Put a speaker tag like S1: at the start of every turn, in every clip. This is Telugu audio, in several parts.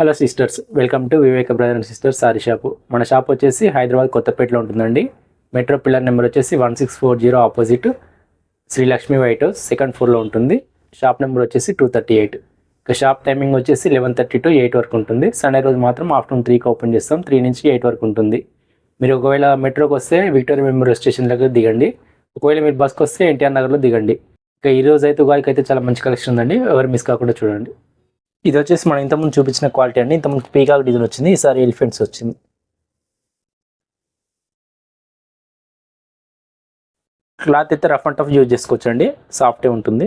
S1: Hello sisters welcome to Viveka brother and sisters sari shop. మన షాప్ వచ్చేసి హైదరాబాద్ కొత్తపేటలో ఉంటుందండి. మెట్రో పిల్లర్ నెంబర్ వచ్చేసి one six four zero opposite Shri Lakshmi white house second ఫ్లోర్లో ఉంటుంది. షాప్ నెంబర్ వచ్చేసి టూ థర్టీ ఎయిట్. ఇక షాప్ టైమింగ్ వచ్చేసి లెవెన్ థర్టీ టు ఎయిట్ వరకు ఉంటుంది. సండే రోజు మాత్రం ఆఫ్టర్నూన్ త్రీకి ఓపెన్ చేస్తాం. త్రీ నుంచి ఎయిట్ వరకు ఉంటుంది. మీరు ఒకవేళ మెట్రోకి వస్తే విక్టోరియా మెమోరియల్ స్టేషన్ దగ్గర దిగండి. ఒకవేళ మీరు బస్కి వస్తే ఎన్టీఆర్ నగర్లో దిగండి. ఇక ఈ రోజు అయితే ఉగాదికి అయితే చాలా మంచి కలెక్షన్ ఉందండి. ఎవరు మిస్ కాకుండా చూడండి. ఇది వచ్చేసి మనం ఇంతకుముందు చూపించిన క్వాలిటీ అండి. ఇంతకుముందు పీకాక్ డిజైన్ వచ్చింది. ఈసారి ఎలిఫెంట్స్ వచ్చింది. క్లాత్ అయితే రఫ్ అండ్ టఫ్ యూజ్ చేసుకోవచ్చండి. సాఫ్ట్వే సాఫ్టే ఉంటుంది.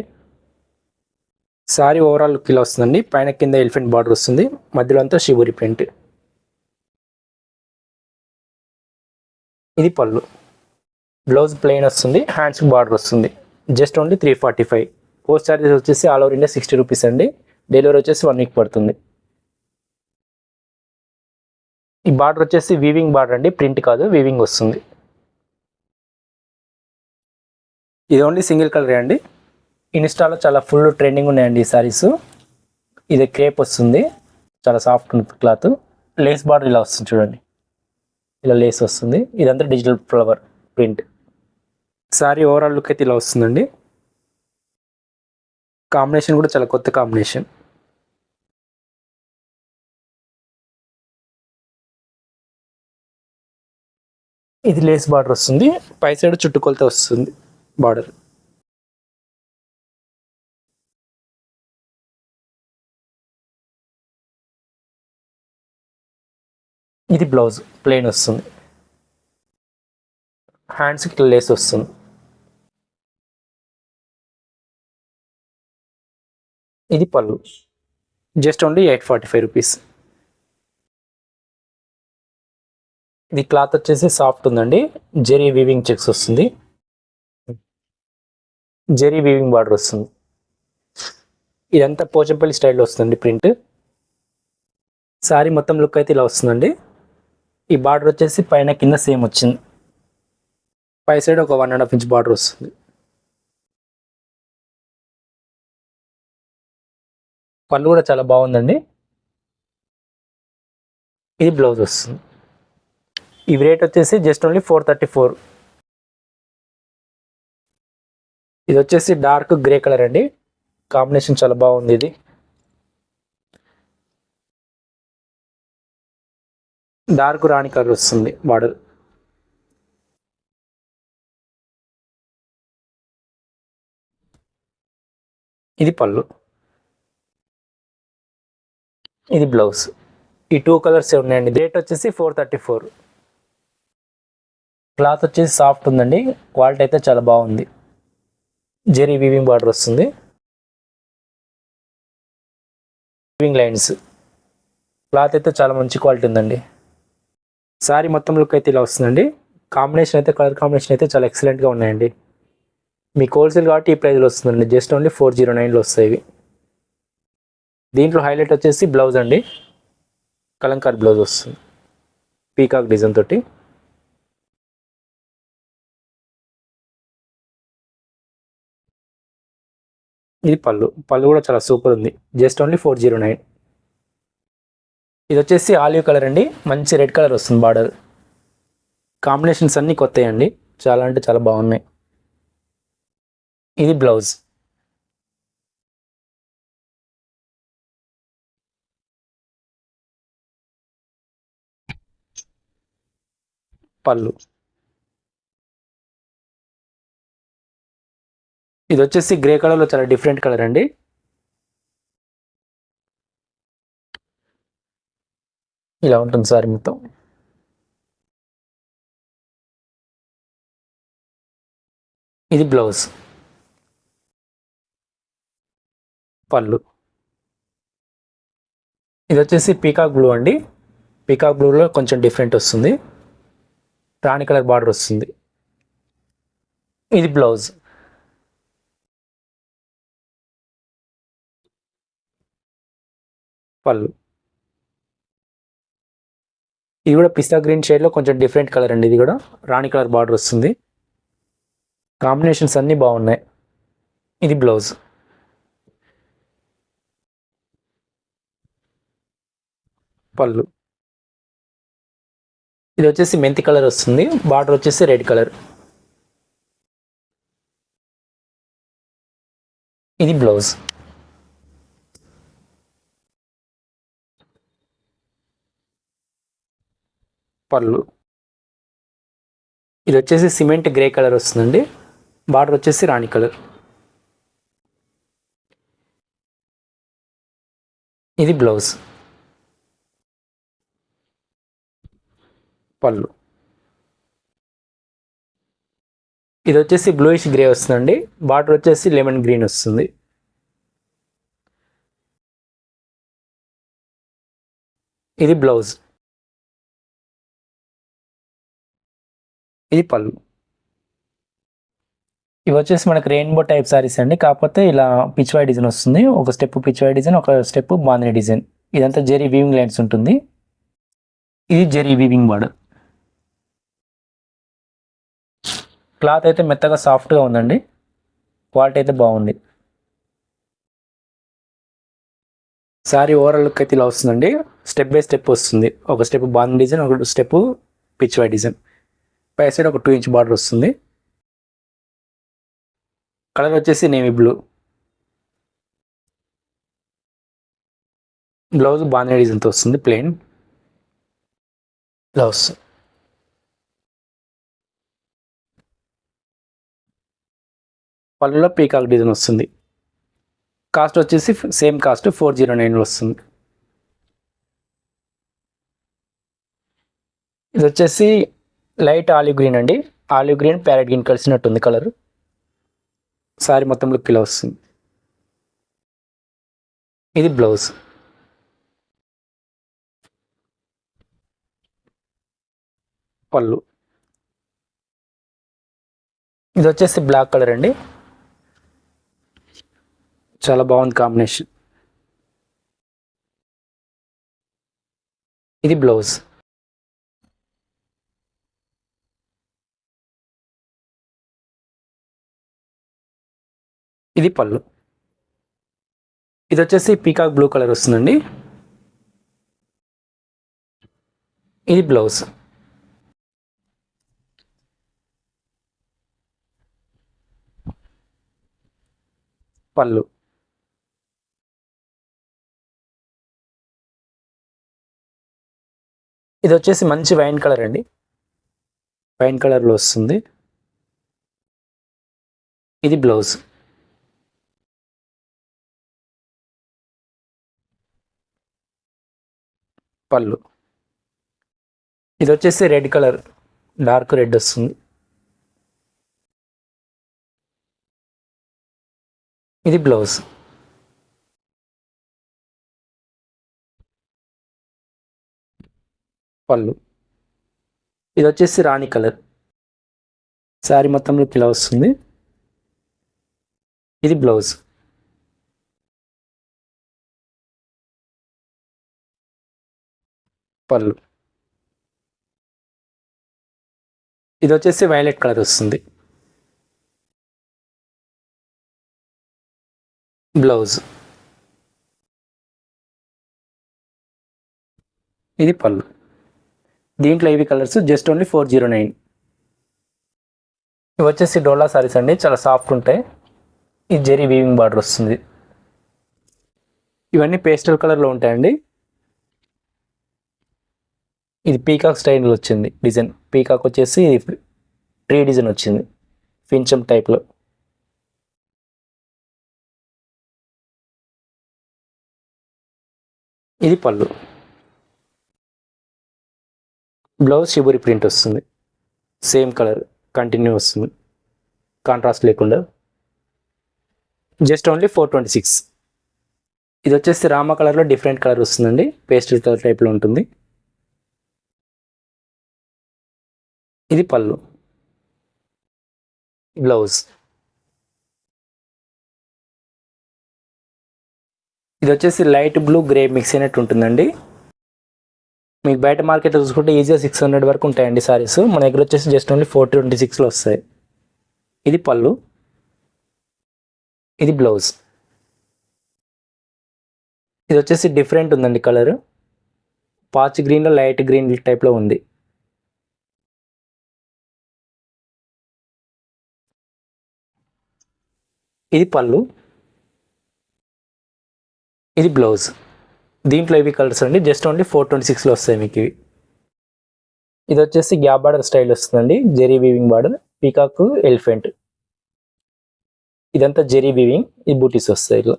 S1: సారీ ఓవరాల్ కిలో వస్తుందండి. పైన కింద ఎలిఫెంట్ బార్డర్ వస్తుంది. మధ్యలో అంతా షిబురి ప్రింట్ ఇది పళ్ళు. బ్లౌజ్ ప్లెయిన్ వస్తుంది. హ్యాండ్స్ బార్డర్ వస్తుంది. Just only three forty five post charges వచ్చేసి all over India sixty rupees అండి. డెలివరీ వచ్చేసి వన్ వీక్ పడుతుంది. ఈ బార్డర్ వచ్చేసి వీవింగ్ బార్డర్ అండి ప్రింట్ కాదు వీవింగ్ వస్తుంది. ఇది ఓన్లీ సింగిల్ కలరే అండి. ఇన్స్టాలో చాలా ఫుల్ ట్రెండింగ్ ఉన్నాయండి ఈ సారీస్ ఇది క్రేప్ వస్తుంది చాలా సాఫ్ట్ ఉంది క్లాత్. లేస్ బార్డర్ ఇలా వస్తుంది చూడండి. ఇలా లేస్ వస్తుంది. ఇదంతా digital flower print. Sari overall look అయితే ఇలా వస్తుందండి. కాంబినేషన్ కూడా చాలా కొత్త కాంబినేషన్. ఇది లేస్ బార్డర్ వస్తుంది. పై సైడ్ చుట్టుకొలత వస్తుంది బార్డర్. ఇది బ్లౌజ్ ప్లెయిన్ వస్తుంది. హ్యాండ్స్కి లేస్ వస్తుంది. ఇది పళ్ళు. Just only eight forty five rupees ఇది క్లాత్ వచ్చేసి సాఫ్ట్ ఉందండి. జెరీ వీవింగ్ చెక్స్ వస్తుంది. జెరీ వీవింగ్ బార్డర్ వస్తుంది. ఇదంతా పోచంపల్లి స్టైల్లో వస్తుంది ప్రింట్ సారీ మొత్తం లుక్ అయితే ఇలా వస్తుందండి. ఈ బార్డర్ వచ్చేసి పైన కింద సేమ్ వచ్చింది. పై సైడ్ ఒక one and half inch border వస్తుంది. పళ్ళు కూడా చాలా బాగుందండి. ఇది బ్లౌజ్ వస్తుంది. ఇవి రేట్ వచ్చేసి just only four thirty four. ఇది వచ్చేసి డార్క్ గ్రే కలర్ అండి. కాంబినేషన్ చాలా బాగుంది ఇది. డార్క్ రాణి కలర్ వస్తుంది బార్డర్. ఇది పళ్ళు. ఇది బ్లౌజ్. ఈ టూ కలర్స్ ఉన్నాయండి? రేట్ వచ్చేసి ఫోర్ థర్టీ ఫోర్ క్లాత్ వచ్చేసి సాఫ్ట్ ఉందండి. క్వాలిటీ అయితే చాలా బాగుంది. జెరీ వీవింగ్ బార్డర్ వస్తుంది. వీవింగ్ లైన్స్ క్లాత్ అయితే చాలా మంచి క్వాలిటీ ఉందండి. సారీ మొత్తం లుక్ అయితే ఇలా వస్తుందండి. కాంబినేషన్ అయితే కలర్ కాంబినేషన్ అయితే చాలా ఎక్సలెంట్గా ఉన్నాయండి. మీకు హోల్సేల్ కాబట్టి ఈ ప్రైస్లో వస్తుందండి. జస్ట్ ఓన్లీ ఫోర్ జీరో నైన్లో వస్తాయి ఇవి. దీంట్లో హైలైట్ వచ్చేసి బ్లౌజ్ అండి. కలంకార్ బ్లౌజ్ వస్తుంది. పీకాక్ డిజైన్ తోటి. ఇది పళ్ళు. పళ్ళు కూడా చాలా సూపర్ ఉంది. Just only four zero nine. ఇది వచ్చేసి ఆలివ్ కలర్ అండి. మంచి రెడ్ కలర్ వస్తుంది బార్డర్. కాంబినేషన్స్ అన్నీ కొత్తయండి చాలా అంటే చాలా బాగున్నాయి. ఇది బ్లౌజ్. పళ్ళు. ఇది వచ్చేసి గ్రే కలర్లో చాలా డిఫరెంట్ కలర్ అండి. ఇలా ఉంటుంది సారీ మొత్తం. ఇది బ్లౌజ్. పళ్ళు. ఇది వచ్చేసి పీకాక్ బ్లూ అండి. పీకాక్ బ్లూలో కొంచెం డిఫరెంట్ వస్తుంది. రాణి కలర్ బార్డర్ వస్తుంది. ఇది బ్లౌజ్. పళ్ళు. ఇది కూడా పిస్తా గ్రీన్ షేడ్లో కొంచెం డిఫరెంట్ కలర్ అండి ఇది కూడా. రాణి కలర్ బార్డర్ వస్తుంది. కాంబినేషన్స్ అన్నీ బాగున్నాయి. ఇది బ్లౌజ్. పళ్ళు. ఇది వచ్చేసి మెంతి కలర్ వస్తుంది. బార్డర్ వచ్చేసి రెడ్ కలర్. ఇది బ్లౌజ్. పళ్ళు. ఇది వచ్చేసి సిమెంట్ గ్రే కలర్ వస్తుందండి. బార్డర్ వచ్చేసి రాణి కలర్. ఇది బ్లౌజ్. పళ్ళు. ఇది వచ్చేసి బ్లూయిష్ గ్రే వస్తుందండి. బార్డర్ వచ్చేసి లెమన్ గ్రీన్ వస్తుంది. ఇది బ్లౌజ్ ఇది పళ్ళు. ఇవి వచ్చేసి మనకి రెయిన్బో టైప్ సారీస్ అండి. కాకపోతే ఇలా పిచ్వాయ్ డిజైన్ వస్తుంది. ఒక స్టెప్ పిచ్వాయ్ డిజైన్ ఒక స్టెప్ బాందిని డిజైన్ ఇదంతా జెరీ వీవింగ్ లైన్స్ ఉంటుంది. ఇది జెరీ వీవింగ్ బార్డర్ క్లాత్ అయితే మెత్తగా సాఫ్ట్గా ఉందండి. క్వాలిటీ అయితే బాగుంది. సారీ ఓవరాల్ లుక్ అయితే ఇలా వస్తుందండి. స్టెప్ బై స్టెప్ వస్తుంది. ఒక స్టెప్ బాండ్ డిజైన్ ఒక స్టెప్ పిచ్ వై డిజైన్. పై సైడ్ ఒక టూ ఇంచ్ బార్డర్ వస్తుంది. కలర్ వచ్చేసి నేవీ బ్లూ. బ్లౌజ్ బాగానే డిజైన్తో వస్తుంది ప్లెయిన్. బ్లౌజ్ పళ్ళులో పీకాక్ డిజైన్ వస్తుంది. కాస్ట్ వచ్చేసి same cost four zero nine వస్తుంది. ఇది వచ్చేసి లైట్ ఆలివ్ గ్రీన్ అండి. ఆలివ్ గ్రీన్ ప్యారెట్ గ్రీన్ కలిసినట్టుంది కలర్. సారీ మొత్తం లుక్ ఇలా వస్తుంది. ఇది బ్లౌజ్. పళ్ళు. ఇది వచ్చేసి బ్లాక్ కలర్ అండి. చాలా బాగుంది కాంబినేషన్. ఇది బ్లౌజ్. ఇది పళ్ళు. ఇది వచ్చేసి పీకాక్ బ్లూ కలర్ వస్తుందండి. ఇది బ్లౌజ్. పళ్ళు. ఇది వచ్చేసి మంచి వైన్ కలర్ అండి. వైన్ కలర్లో వస్తుంది. ఇది బ్లౌజ్. పళ్ళు. ఇది వచ్చేసి రెడ్ కలర్ డార్క్ రెడ్ వస్తుంది. ఇది బ్లౌజ్. పళ్ళు. ఇది వచ్చేసి రాణి కలర్. శారీ మొత్తంలో ఇలా వస్తుంది. ఇది బ్లౌజ్. పళ్ళు. ఇది వచ్చేసి వైలెట్ కలర్ వస్తుంది. బ్లౌజ్. ఇది పళ్ళు. దీంట్లో ఇవి colours just only four zero nine. ఇవి వచ్చేసి డోలా సారీస్ అండి చాలా సాఫ్ట్ ఉంటాయి. ఇది జెరీ వీవింగ్ బార్డర్ వస్తుంది. ఇవన్నీ పేస్టల్ కలర్లో ఉంటాయండి. ఇది పీకాక్ స్టైల్ వచ్చింది డిజైన్. పీకాక్ వచ్చేసి ఇది ట్రీ డిజైన్ వచ్చింది ఫించం టైప్లో. ఇది పళ్ళు. బ్లౌజ్ షిబురి ప్రింట్ వస్తుంది. సేమ్ కలర్ కంటిన్యూ వస్తుంది. కాంట్రాస్ట్ లేకుండా. Just only four twenty six. ఇది వచ్చేసి రామ కలర్లో డిఫరెంట్ కలర్ వస్తుందండి. పేస్టల్ కలర్ టైప్లో ఉంటుంది. ఇది పళ్ళు. బ్లౌజ్. ఇది వచ్చేసి లైట్ బ్లూ గ్రే మిక్స్ అయినట్టు ఉంటుందండి. మీకు బయట మార్కెట్ చూసుకుంటే ఈజీగా సిక్స్ హండ్రెడ్ వరకు ఉంటాయండి సారీస్. మన దగ్గర వచ్చేసి జస్ట్ ఓన్లీ ఫోర్ ట్వంటీ సిక్స్లో వస్తాయి. ఇది పళ్ళు. ఇది బ్లౌజ్ ఇది వచ్చేసి డిఫరెంట్ ఉందండి కలర్ పాచ్ గ్రీన్లో లైట్ గ్రీన్ టైప్లో ఉంది. ఇది పళ్ళు. ఇది బ్లౌజ్ దీంట్లో ఇవి కలర్స్ అండి. జస్ట్ ఓన్లీ ఫోర్ ట్వంటీ సిక్స్లో వస్తాయి మీకు ఇవి. ఇది వచ్చేసి గ్యాప్ బార్డర్ స్టైల్ వస్తుందండి. Zari weaving border peacock elephant ఇదంతా జెరీ వీవింగ్ ఈ బూటీస్ వస్తాయి ఇలా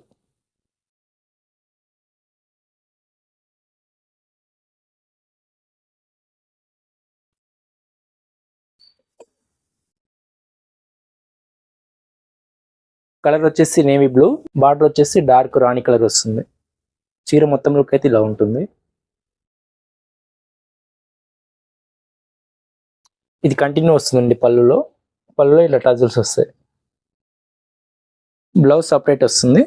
S1: కలర్ వచ్చేసి నేవీ బ్లూ బార్డర్ వచ్చేసి డార్క్ రాణి కలర్ వస్తుంది. చీర మొత్తం లుక్ అయితే ఇలా ఉంటుంది. ఇది కంటిన్యూ వస్తుందండి పళ్ళులో. పళ్ళులో ఇలా టజల్స్ వస్తాయి. బ్లౌజ్ సపరేట్ వస్తుంది.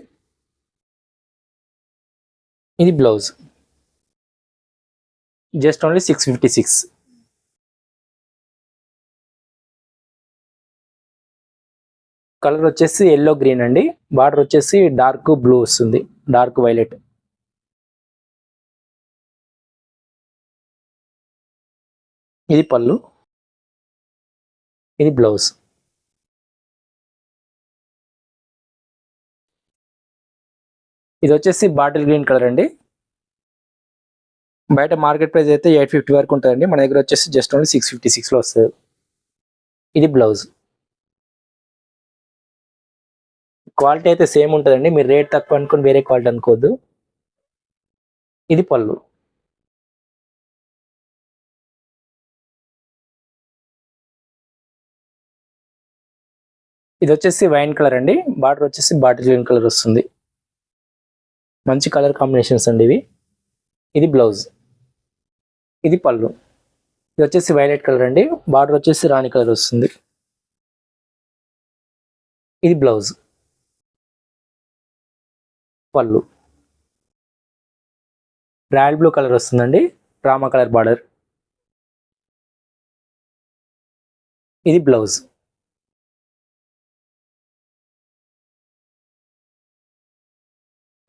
S1: ఇది blouse just only six fifty six colour వచ్చేసి ఎల్లో గ్రీన్ అండి. బార్డర్ వచ్చేసి డార్క్ బ్లూ వస్తుంది. డార్క్ వైలెట్ ఇది పళ్ళు. ఇది బ్లౌజ్ ఇది వచ్చేసి బాటిల్ గ్రీన్ కలర్ అండి. బయట మార్కెట్ ప్రైస్ అయితే ఎయిట్ ఫిఫ్టీ వరకు ఉంటుందండి. మన దగ్గర వచ్చేసి జస్ట్ ఓన్లీ సిక్స్ ఫిఫ్టీ సిక్స్లో వస్తుంది. ఇది బ్లౌజ్ క్వాలిటీ అయితే సేమ్ ఉంటుందండి. మీరు రేట్ తక్కువ అనుకుని వేరే క్వాలిటీ అనుకోవద్దు. ఇది పళ్ళు. ఇది వచ్చేసి వైన్ కలర్ అండి. బార్డర్ వచ్చేసి బాటిల్ గ్రీన్ కలర్ వస్తుంది. మంచి కలర్ కాంబినేషన్స్ అండి ఇవి. ఇది బ్లౌజ్. ఇది పళ్ళు. ఇది వచ్చేసి వైలెట్ కలర్ అండి. బార్డర్ వచ్చేసి రాణి కలర్ వస్తుంది. ఇది బ్లౌజ్. పళ్ళు. రాయల్ బ్లూ కలర్ వస్తుందండి. రామా కలర్ బార్డర్. ఇది బ్లౌజ్.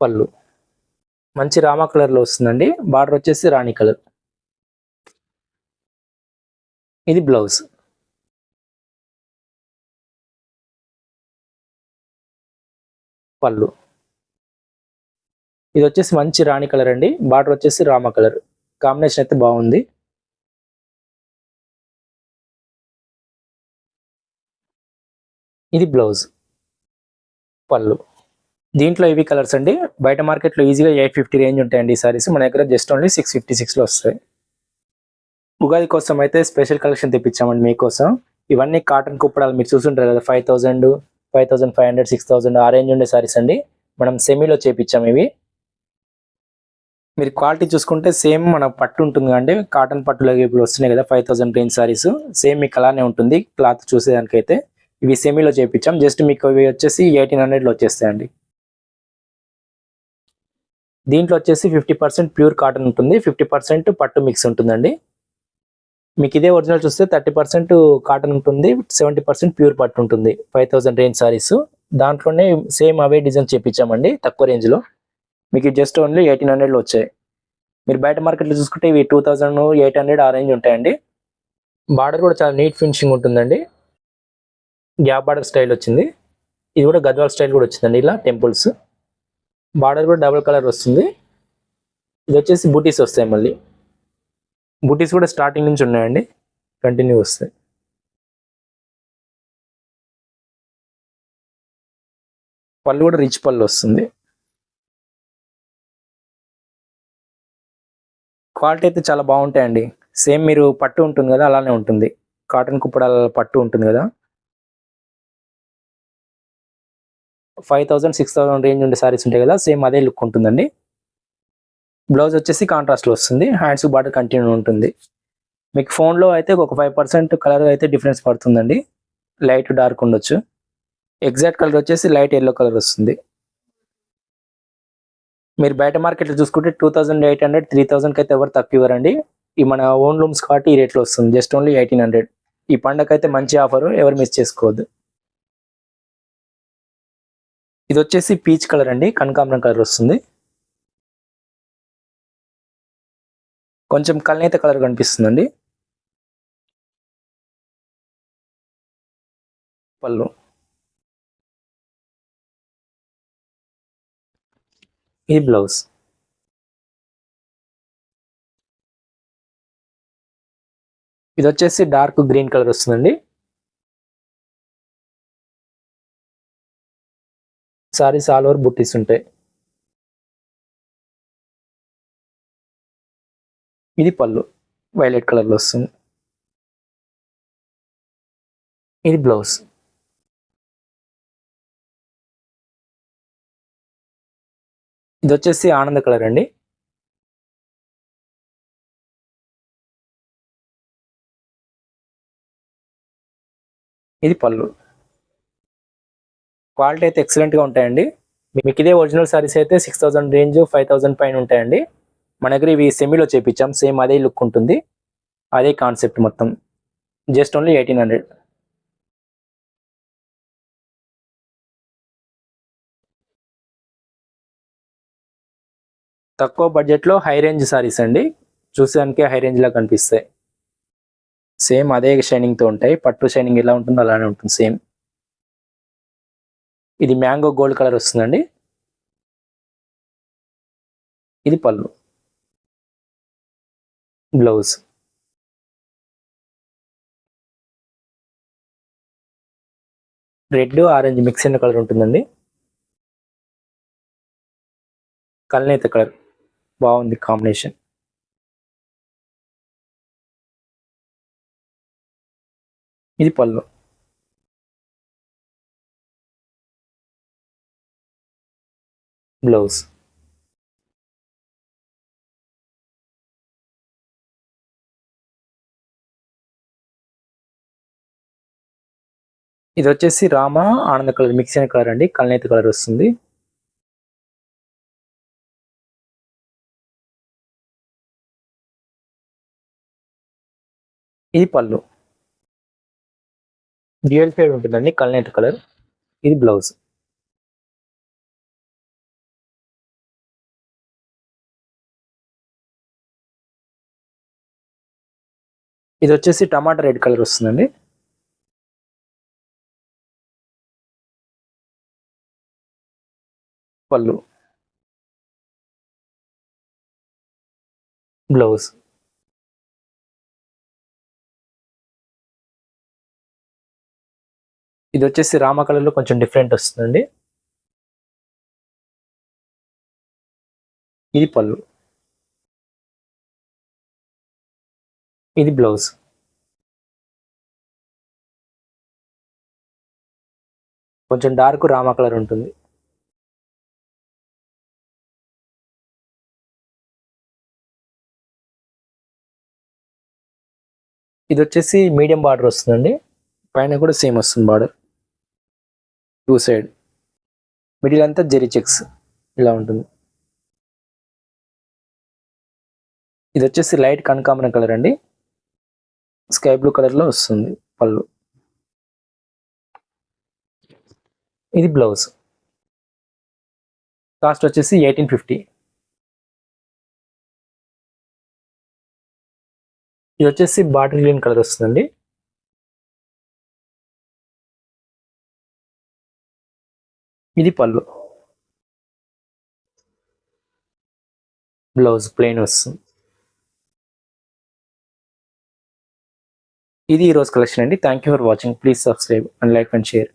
S1: పళ్ళు. మంచి రామా కలర్లో వస్తుందండి. బార్డర్ వచ్చేసి రాణి కలర్. ఇది బ్లౌజ్. పళ్ళు. ఇది వచ్చేసి మంచి రాణి కలర్ అండి. బార్డర్ వచ్చేసి రామ కలర్. కాంబినేషన్ అయితే బాగుంది. ఇది బ్లౌజ్. పళ్ళు. దీంట్లో ఇవి కలర్స్ అండి. బయట మార్కెట్లో ఈజీగా ఎయిట్ ఫిఫ్టీ రేంజ్ ఉంటాయండి ఈ సారీస్. మన దగ్గర జస్ట్ ఓన్లీ సిక్స్ ఫిఫ్టీ సిక్స్లో వస్తాయి. ఉగాది కోసం అయితే స్పెషల్ కలెక్షన్ తెప్పించామండి మీకోసం. ఇవన్నీ కాటన్ కుప్పడాలు మీరు చూసుంటారు కదా five thousand five thousand five hundred six thousand ఆ రేంజ్ ఉండే సారీస్ అండి. మనం సెమీలో చేపించాం ఇవి. మీరు క్వాలిటీ చూసుకుంటే సేమ్ మన పట్టు ఉంటుంది అండి కాటన్ పట్టులో ఇప్పుడు వస్తున్నాయి కదా five thousand range saris. Same మీకు అలానే ఉంటుంది క్లాత్ చూసేదానికైతే. ఇవి సెమీలో చేపించాం జస్ట్ మీకు ఇవి వచ్చేసి ఎయిటీన్ హండ్రెడ్లో వచ్చేస్తాయండి. దీంట్లో వచ్చేసి ఫిఫ్టీ పర్సెంట్ ప్యూర్ కాటన్ ఉంటుంది ఫిఫ్టీ పర్సెంట్ పట్టు మిక్స్ ఉంటుందండి. మీకు ఇదే ఒరిజినల్ చూస్తే థర్టీ పర్సెంట్ కాటన్ ఉంటుంది సెవెంటీ పర్సెంట్ ప్యూర్ పట్టు ఉంటుంది ఫైవ్ థౌసండ్ రేంజ్ సారీస్ దాంట్లోనే సేమ్ అవే డిజైన్ చేపించామండి తక్కువ రేంజ్లో మీకు జస్ట్ ఓన్లీ ఎయిటీన్ హండ్రెడ్లో వచ్చాయి. మీరు బయట మార్కెట్లో చూసుకుంటే ఇవి టూ థౌజండ్ ఎయిట్ హండ్రెడ్ ఆ రేంజ్ ఉంటాయండి. బార్డర్ కూడా చాలా నీట్ ఫినిషింగ్ ఉంటుందండి. గ్యాప్ బార్డర్ స్టైల్ వచ్చింది. ఇది కూడా గద్వాల్ స్టైల్ కూడా వచ్చిందండి ఇలా టెంపుల్స్. బార్డర్ కూడా డబుల్ కలర్ వస్తుంది. ఇది వచ్చేసి బూటీస్ వస్తాయి మళ్ళీ. బూటీస్ కూడా స్టార్టింగ్ నుంచి ఉన్నాయండి. కంటిన్యూ వస్తాయి. పళ్ళు కూడా రిచ్ పళ్ళు వస్తుంది. క్వాలిటీ అయితే చాలా బాగుంటాయండి. సేమ్ మీరు పట్టు ఉంటుంది కదా అలానే ఉంటుంది. కాటన్ కుప్పడాల పట్టు ఉంటుంది కదా. Five thousand six thousand range ఉండే సారీస్ ఉంటాయి కదా సేమ్ అదే లుక్ ఉంటుందండి. బ్లౌజ్ వచ్చేసి కాంట్రాస్ట్లో వస్తుంది హ్యాండ్స్ బార్డర్ కంటిన్యూ ఉంటుంది. మీకు ఫోన్లో అయితే ఒక ఫైవ్ పర్సెంట్ కలర్ అయితే డిఫరెన్స్ పడుతుందండి. లైట్ డార్క్ ఉండొచ్చు. ఎగ్జాక్ట్ కలర్ వచ్చేసి లైట్ ఎల్లో కలర్ వస్తుంది. మీరు బయట మార్కెట్లో చూసుకుంటే two thousand eight hundred three థౌసండ్కి అయితే ఎవరు తక్కువ ఇవ్వరండి. ఈ మన ఓన్ రూమ్స్ కాబట్టి ఈ రేట్లో వస్తుంది జస్ట్ ఓన్లీ ఎయిటీన్ హండ్రెడ్. ఈ పండగ అయితే మంచి ఆఫర్ ఎవరు మిస్ చేసుకోవద్దు. ఇది వచ్చేసి పీచ్ కలర్ అండి. కనకాంబరం కలర్ వస్తుంది. కొంచెం కల్నేత కలర్ కనిపిస్తుందండి. పళ్ళు. ఇది బ్లౌజ్. ఇది వచ్చేసి డార్క్ గ్రీన్ కలర్ వస్తుందండి. సారీస్ ఆల్ ఓవర్ బుట్టీస్ ఉంటాయి. ఇది పళ్ళు. వైలెట్ కలర్లో వస్తుంది. ఇది బ్లౌజ్ ఇది వచ్చేసి ఆనంద కలర్ అండి. ఇది పళ్ళు. క్వాలిటీ అయితే ఎక్సలెంట్గా ఉంటాయండి. మీకు ఇదే ఒరిజినల్ సారీస్ అయితే six thousand range five thousand పైన ఉంటాయండి. మన దగ్గర ఇవి సెమీలో చేపించాం సేమ్ అదే లుక్ ఉంటుంది. అదే కాన్సెప్ట్ మొత్తం. జస్ట్ ఓన్లీ ఎయిటీన్ హండ్రెడ్ తక్కువ బడ్జెట్లో హై రేంజ్ సారీస్ అండి. చూసేదానికే హై రేంజ్లా కనిపిస్తాయి. సేమ్ అదే షైనింగ్తో ఉంటాయి. పట్టు షైనింగ్ ఎలా ఉంటుందో అలానే ఉంటుంది. సేమ్ ఇది మ్యాంగో గోల్డ్ కలర్ వస్తుందండి. ఇది పళ్ళు. బ్లౌజ్. రెడ్ ఆరెంజ్ మిక్స్ అయిన కలర్ ఉంటుందండి. కల్నేత కలర్. బాగుంది కాంబినేషన్. ఇది పళ్ళు. బ్లౌజ్. ఇది వచ్చేసి రామ ఆనంద కలర్ మిక్స్ అయిన కలర్ అండి కల్నేత కలర్ వస్తుంది. ఇది పళ్ళు. డ్యూయల్ షేడ్ ఉంటుందండి కల్నేత కలర్. ఇది బ్లౌజ్. ఇది వచ్చేసి టమాటా రెడ్ కలర్ వస్తుందండి. పళ్ళు. బ్లౌజ్. ఇది వచ్చేసి రామ కలర్లో కొంచెం డిఫరెంట్ వస్తుందండి. ఇది పళ్ళు. ఇది బ్లౌజ్. కొంచెం డార్క్ రామా కలర్ ఉంటుంది. ఇది వచ్చేసి మీడియం బార్డర్ వస్తుందండి. పైన కూడా సేమ్ వస్తుంది బార్డర్. Two side. మిడిల్ అంతా జెరీ చెక్స్ ఇలా ఉంటుంది. ఇది వచ్చేసి లైట్ కనకాంబరం కలర్ అండి. స్కై బ్లూ కలర్లో వస్తుంది పళ్ళు. ఇది బ్లౌజ్. కాస్ట్ వచ్చేసి ఎయిటీన్ ఫిఫ్టీ. ఇది వచ్చేసి బాటిల్ గ్రీన్ కలర్ వస్తుందండి. ఇది పళ్ళు. బ్లౌజ్ ప్లెయిన్ వస్తుంది. ఇది ఈరోజు కలెక్షన్ అండి. Thank you for watching please subscribe and like and share